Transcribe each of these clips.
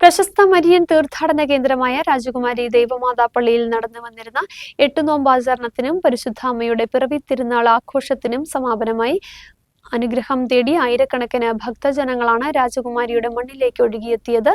പ്രശസ്ത മരിയൻ തീർത്ഥാടന കേന്ദ്രമായ രാജകുമാരി ദേവമാതാ പള്ളിയിൽ നടന്നു വന്നിരുന്ന എട്ടു നോമ്പാചരണത്തിനും പരിശുദ്ധ അമ്മയുടെ പിറവി തിരുനാൾ ആഘോഷത്തിനും സമാപനമായി അനുഗ്രഹം തേടി ആയിരക്കണക്കിന് ഭക്തജനങ്ങളാണ് രാജകുമാരിയുടെ മണ്ണിലേക്ക് ഒഴുകിയെത്തിയത്.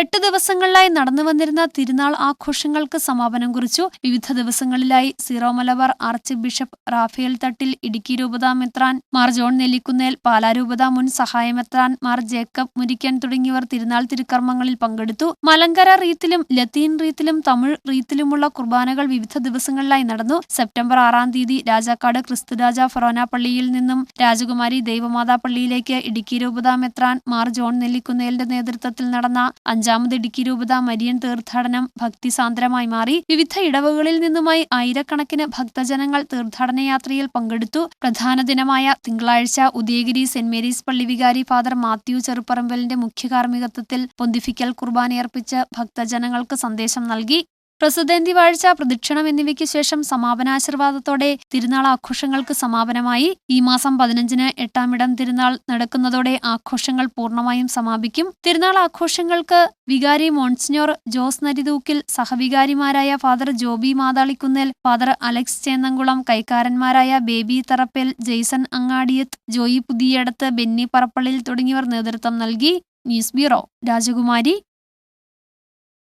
എട്ട് ദിവസങ്ങളിലായി നടന്നു വന്നിരുന്ന തിരുനാൾ ആഘോഷങ്ങൾക്ക് സമാപനം കുറിച്ചു. വിവിധ ദിവസങ്ങളിലായി Syro Malabar archbishop Rafale Thattil Idukki രൂപതാ മെത്രാൻ മാർ ജോൺ നെല്ലിക്കുന്നേൽ പാലാ രൂപതാ മുൻ സഹായമെത്രാൻ മാർ ജേക്കബ് മുരിക്കൻ തുടങ്ങിയവർ തിരുനാൾ തിരുക്കർമ്മങ്ങളിൽ പങ്കെടുത്തു. മലങ്കര റീത്തിലും ലത്തീൻ റീത്തിലും തമിഴ് റീത്തിലുമുള്ള കുർബാനകൾ വിവിധ ദിവസങ്ങളിലായി നടന്നു. സെപ്റ്റംബർ ആറാം തീയതി രാജാക്കാട് ക്രിസ്തുരാജ ഫറോന പള്ളിയിൽ നിന്നും രാജകുമാരി ദേവമാതാ പള്ളിയിലേക്ക് ഇടുക്കി രൂപതാ മെത്രാൻ മാർ ജോൺ നെല്ലിക്കുന്നേലിന്റെ നേതൃത്വത്തിൽ നടന്ന അഞ്ചാമത് ഇടുക്കി രൂപത മരിയൻ തീർത്ഥാടനം ഭക്തിസാന്ദ്രമായി മാറി. വിവിധ ഇടവകളിൽ നിന്നുമായി ആയിരക്കണക്കിന് ഭക്തജനങ്ങൾ തീർത്ഥാടന യാത്രയിൽ പങ്കെടുത്തു. പ്രധാന ദിനമായ തിങ്കളാഴ്ച ഉദയഗിരി സെന്റ് മേരീസ് പള്ളി വികാരി ഫാദർ മാത്യു ചെറുപ്പറമ്പലിന്റെ മുഖ്യ കാർമ്മികത്വത്തിൽ പൊന്തിഫിക്കൽ കുർബാനയർപ്പിച്ച് ഭക്തജനങ്ങൾക്ക് സന്ദേശം നൽകി. പ്രസിദ്ധന്തി വാഴ്ച പ്രദക്ഷിണം എന്നിവയ്ക്ക് ശേഷം സമാപനാശീർവാദത്തോടെ തിരുനാൾ ആഘോഷങ്ങൾക്ക് സമാപനമായി ഈ മാസം പതിനഞ്ചിന് എട്ടാമിടം തിരുനാൾ നടക്കുന്നതോടെ ആഘോഷങ്ങൾ പൂർണമായും സമാപിക്കും. തിരുനാൾ ആഘോഷങ്ങൾക്ക് വികാരി മോൺസിനോർ ജോസ് നരിതൂക്കിൽ സഹവികാരിമാരായ ഫാദർ ജോബി മാതാളിക്കുന്നേൽ ഫാദർ അലക്സ് ചേന്നംകുളം കൈക്കാരന്മാരായ ബേബി തറപ്പേൽ ജെയ്സൺ അങ്ങാടിയത്ത് ജോയി പുതിയടത്ത് ബെന്നി പറപ്പള്ളിൽ തുടങ്ങിയവർ നേതൃത്വം നൽകി. ന്യൂസ് ബ്യൂറോ രാജകുമാരി.